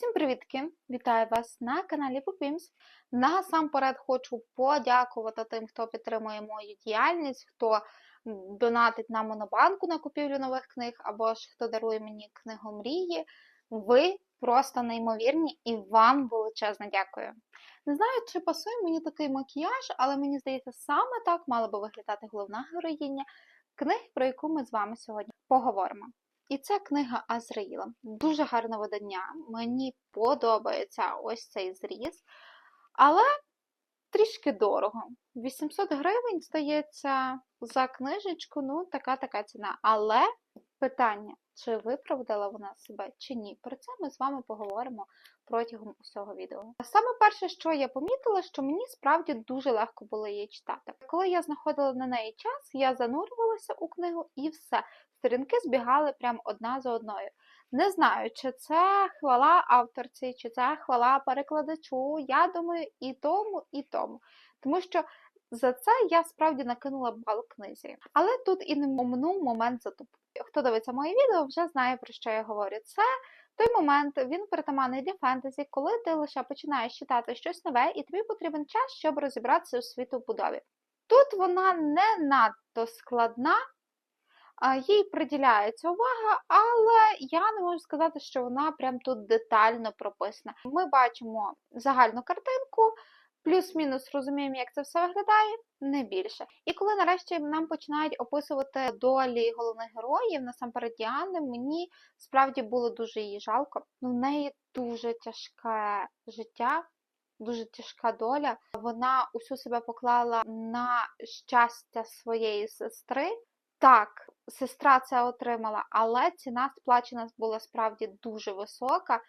Всім привітки! Вітаю вас на каналі Пупімс. Насамперед хочу подякувати тим, хто підтримує мою діяльність, хто донатить на монобанку на купівлю нових книг, або ж хто дарує мені книгу мрії. Ви просто неймовірні і вам величезне дякую. Не знаю, чи пасує мені такий макіяж, але мені здається, саме так мала би виглядати головна героїня книги, про яку ми з вами сьогодні поговоримо. І це книга Азраїла. Дуже гарне видання. Мені подобається ось цей зріз. Але трішки дорого. 800 гривень, здається, за книжечку, ну, така така ціна. Але питання, чи виправдала вона себе, чи ні. Про це ми з вами поговоримо протягом усього відео. Саме перше, що я помітила, що мені справді дуже легко було її читати. Коли я знаходила на неї час, я занурювалася у книгу і все. Сторінки збігали прямо одна за одною. Не знаю, чи це хвала авторці, чи це хвала перекладачу. Я думаю, і тому, і тому. Тому що за це я справді накинула бал книзі. Але тут і не оминув момент затупу. Хто дивиться моє відео, вже знає, про що я говорю. Це той момент, він притаманний для фентезі, коли ти лише починаєш читати щось нове, і тобі потрібен час, щоб розібратися у світобудові. Тут вона не надто складна, їй приділяється увага, але я не можу сказати, що вона прям тут детально прописана. Ми бачимо загальну картинку, плюс-мінус розуміємо, як це все виглядає, не більше. І коли нарешті нам починають описувати долі головних героїв, насамперед Діани, мені справді було дуже її жалко. Ну, в неї дуже тяжке життя. Дуже тяжка доля. Вона усю себе поклала на щастя своєї сестри. Так, сестра це отримала, але ціна сплачена була справді дуже висока.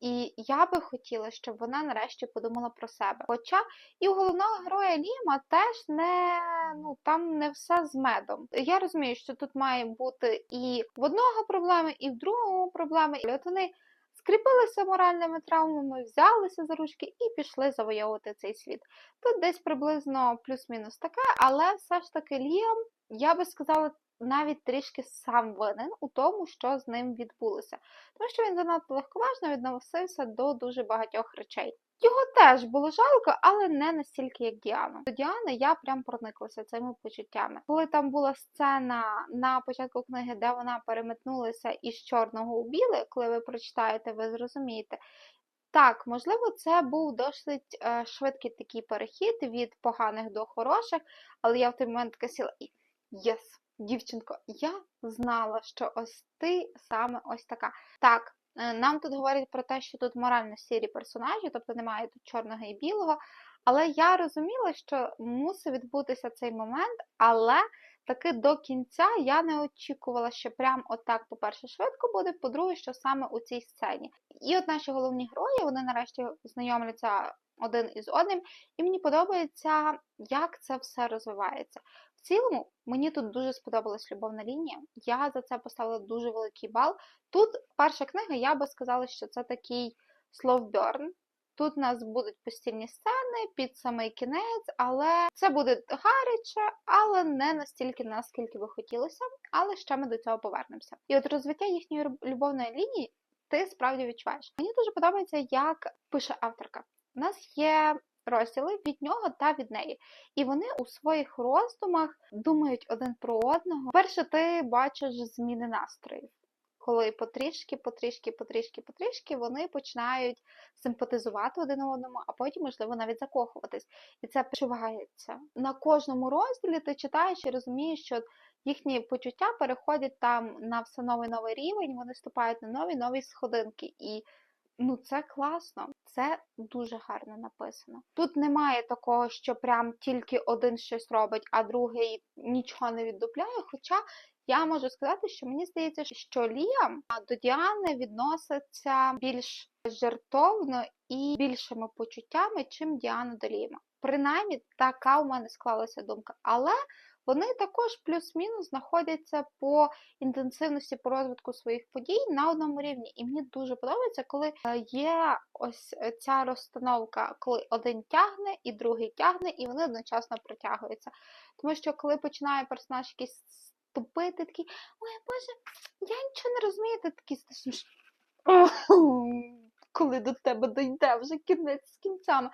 І я би хотіла, щоб вона нарешті подумала про себе. Хоча і у головного героя Ліма теж не ну там не все з медом. Я розумію, що тут має бути і в одного проблеми, і в другого проблеми. І от вони скріпилися моральними травмами, взялися за ручки і пішли завойовувати цей світ. Тут десь приблизно плюс-мінус таке, але все ж таки Ліам, я би сказала, навіть трішки сам винен у тому, що з ним відбулося, тому що він занадто легковажно відносився до дуже багатьох речей. Його теж було жалко, але не настільки, як Діану. До Діани я прям прониклася цими почуттями. Коли там була сцена на початку книги, де вона переметнулася із чорного у біле, коли ви прочитаєте, ви зрозумієте. Так, можливо, це був досить е, швидкий такий перехід від поганих до хороших, але я в той момент така сіла і єс, дівчинко, я знала, що ось ти саме ось така. Так, е, нам тут говорять про те, що тут морально сірі персонажі, тобто немає тут чорного і білого. Але я розуміла, що мусить відбутися цей момент, але таки до кінця я не очікувала, що прям отак, по-перше, швидко буде, по-друге, що саме у цій сцені. І от наші головні герої, вони нарешті знайомляться один із одним, і мені подобається, як це все розвивається. В цілому, мені тут дуже сподобалась любовна лінія. Я за це поставила дуже великий бал. Тут перша книга, я би сказала, що це такий словберн. Тут у нас будуть постільні сцени під самий кінець, але це буде гаряче, але не настільки, наскільки би хотілося, але ще ми до цього повернемося. І от розвиття їхньої любовної лінії ти справді відчуваєш. Мені дуже подобається, як пише авторка. У нас є розділи від нього та від неї. І вони у своїх роздумах думають один про одного. Перше, ти бачиш зміни настроїв. Коли потрішки, потрішки, потрішки, потрішки вони починають симпатизувати один одному, а потім, можливо, навіть закохуватись. І це відчувається. На кожному розділі ти читаєш і розумієш, що їхні почуття переходять там на все новий новий рівень, вони вступають на нові нові сходинки. І Ну, це класно, це дуже гарно написано. Тут немає такого, що прям тільки один щось робить, а другий нічого не віддупляє. Хоча я можу сказати, що мені здається, що Ліам до Діани відноситься більш жертовно і більшими почуттями, чим Діана до Ліма. Принаймні, така у мене склалася думка. Але вони також плюс-мінус знаходяться по інтенсивності по розвитку своїх подій на одному рівні. І мені дуже подобається, коли е, є ось ця розстановка, коли один тягне і другий тягне, і вони одночасно притягуються. Тому що, коли починає персонаж якийсь тупити, такий, ой Боже, я нічого не розумію, ти такий коли до тебе дійде вже кінець з кінцями.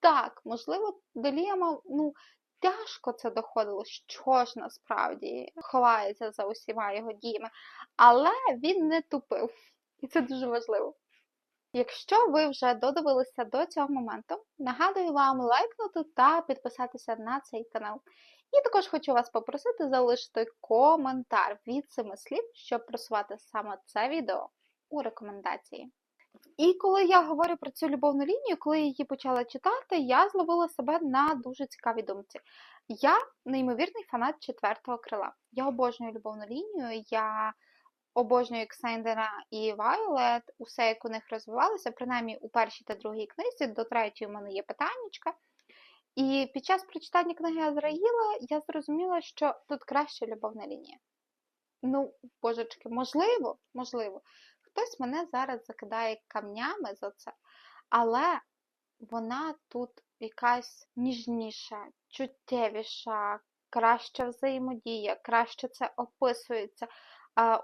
Так, можливо, Ліама, ну, тяжко це доходило, що ж насправді ховається за усіма його діями, але він не тупив, і це дуже важливо. Якщо ви вже додивилися до цього моменту, нагадую вам лайкнути та підписатися на цей канал. І також хочу вас попросити залишити коментар від семи слів, щоб просувати саме це відео у рекомендації. І коли я говорю про цю любовну лінію, коли я її почала читати, я зловила себе на дуже цікавій думці. Я неймовірний фанат четвертого крила. Я обожнюю любовну лінію, я обожнюю Ксендера і Вайолет, усе, як у них розвивалося, принаймні у першій та другій книзі, до третьої в мене є питаннячка. І під час прочитання книги Азраїла я зрозуміла, що тут краща любовна лінія. Ну, божечки, можливо, можливо, хтось мене зараз закидає камнями за це, але вона тут якась ніжніша, чуттєвіша, краща взаємодія, краще це описується.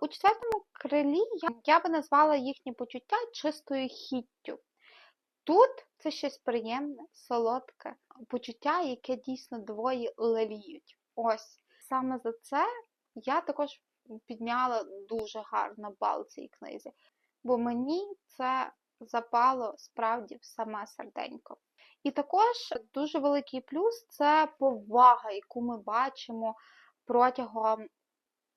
У четвертому крилі я, я би назвала їхні почуття чистою хіттю. Тут це щось приємне, солодке, почуття, яке дійсно двоє леліють. Ось саме за це я також підняла дуже гарно бал цій книзі, бо мені це запало справді в саме серденько. І також дуже великий плюс це повага, яку ми бачимо протягом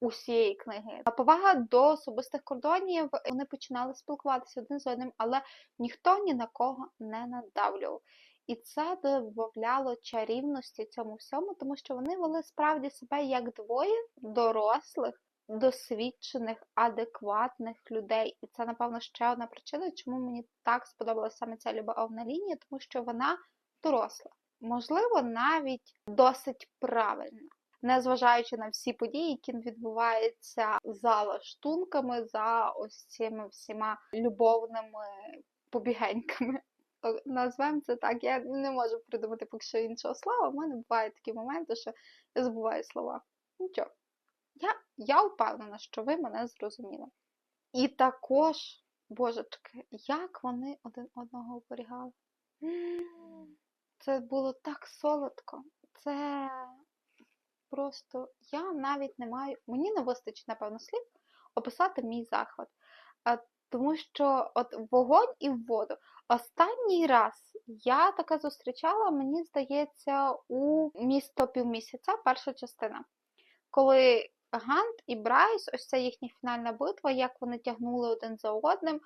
усієї книги. Повага до особистих кордонів вони починали спілкуватися один з одним, але ніхто ні на кого не надавлював. І це додавало чарівності цьому всьому, тому що вони вели справді себе як двоє дорослих, досвідчених, адекватних людей. І це, напевно, ще одна причина, чому мені так сподобалася саме ця любовна лінія, тому що вона доросла. Можливо, навіть досить правильна незважаючи на всі події, які відбуваються за лаштунками, за ось цими всіма любовними побігеньками. Назвемо це так, я не можу придумати поки що іншого слова. У мене бувають такі моменти, що я забуваю слова. Нічого. Я, я впевнена, що ви мене зрозуміли. І також, божечки, як вони один одного оберігали. Це було так солодко. Це просто я навіть не маю, мені не вистачить, напевно, слів описати мій захват. Тому що от вогонь і в воду. Останній раз я таке зустрічала, мені здається, у місто півмісяця, перша частина. Коли Гант і Брайс, ось це їхня фінальна битва, як вони тягнули один за одним.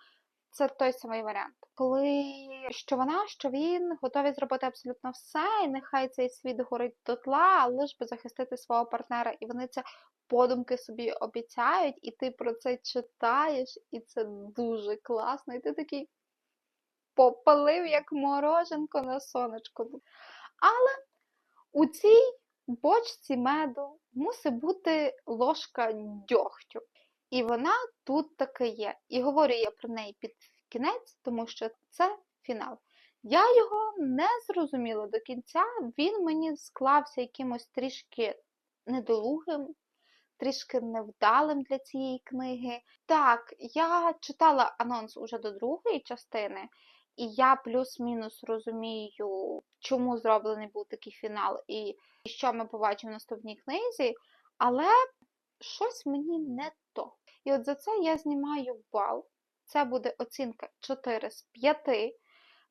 Це той самий варіант, коли що вона, що він готові зробити абсолютно все, і нехай цей світ горить дотла, лиш би захистити свого партнера, і вони це подумки собі обіцяють, і ти про це читаєш, і це дуже класно. І ти такий попалив, як мороженко на сонечку. Але у цій бочці меду мусить бути ложка дьогтю. І вона тут таки є. І говорю я про неї під кінець, тому що це фінал. Я його не зрозуміла до кінця, він мені склався якимось трішки недолугим, трішки невдалим для цієї книги. Так, я читала анонс уже до другої частини, і я плюс-мінус розумію, чому зроблений був такий фінал, і що ми побачимо в наступній книзі, але щось мені не то. І от за це я знімаю бал. Це буде оцінка 4 з 5.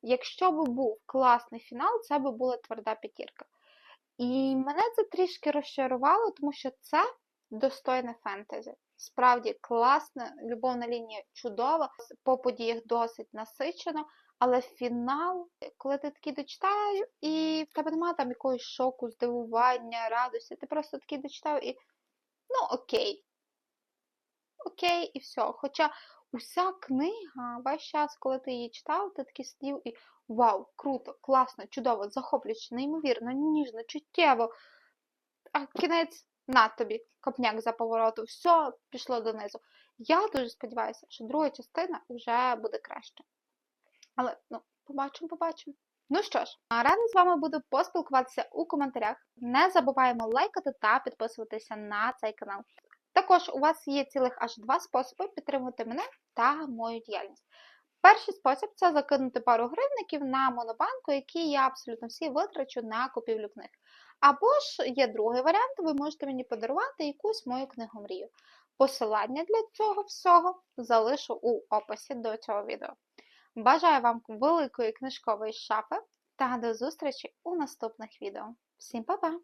Якщо б був класний фінал, це б була тверда п'ятірка. І мене це трішки розчарувало, тому що це достойне фентезі. Справді класна, любовна лінія чудова, по подіях досить насичено, але фінал, коли ти такий дочитаєш, і в тебе немає там якогось шоку, здивування, радості, ти просто такий дочитав і ну окей. Окей, і все. Хоча уся книга, весь час, коли ти її читав, ти такий сидів і вау, круто, класно, чудово, захоплююче, неймовірно, ніжно, чуттєво. А кінець на тобі, копняк за повороту, все пішло донизу. Я дуже сподіваюся, що друга частина вже буде краще. Але, ну, побачимо, побачимо. Ну що ж, рада з вами буду поспілкуватися у коментарях. Не забуваємо лайкати та підписуватися на цей канал. Також у вас є цілих аж два способи підтримувати мене та мою діяльність. Перший спосіб це закинути пару гривників на монобанку, які я абсолютно всі витрачу на купівлю книг. Або ж є другий варіант, ви можете мені подарувати якусь мою книгомрію. Посилання для цього всього залишу у описі до цього відео. Бажаю вам великої книжкової шафи та до зустрічі у наступних відео. Всім па-па!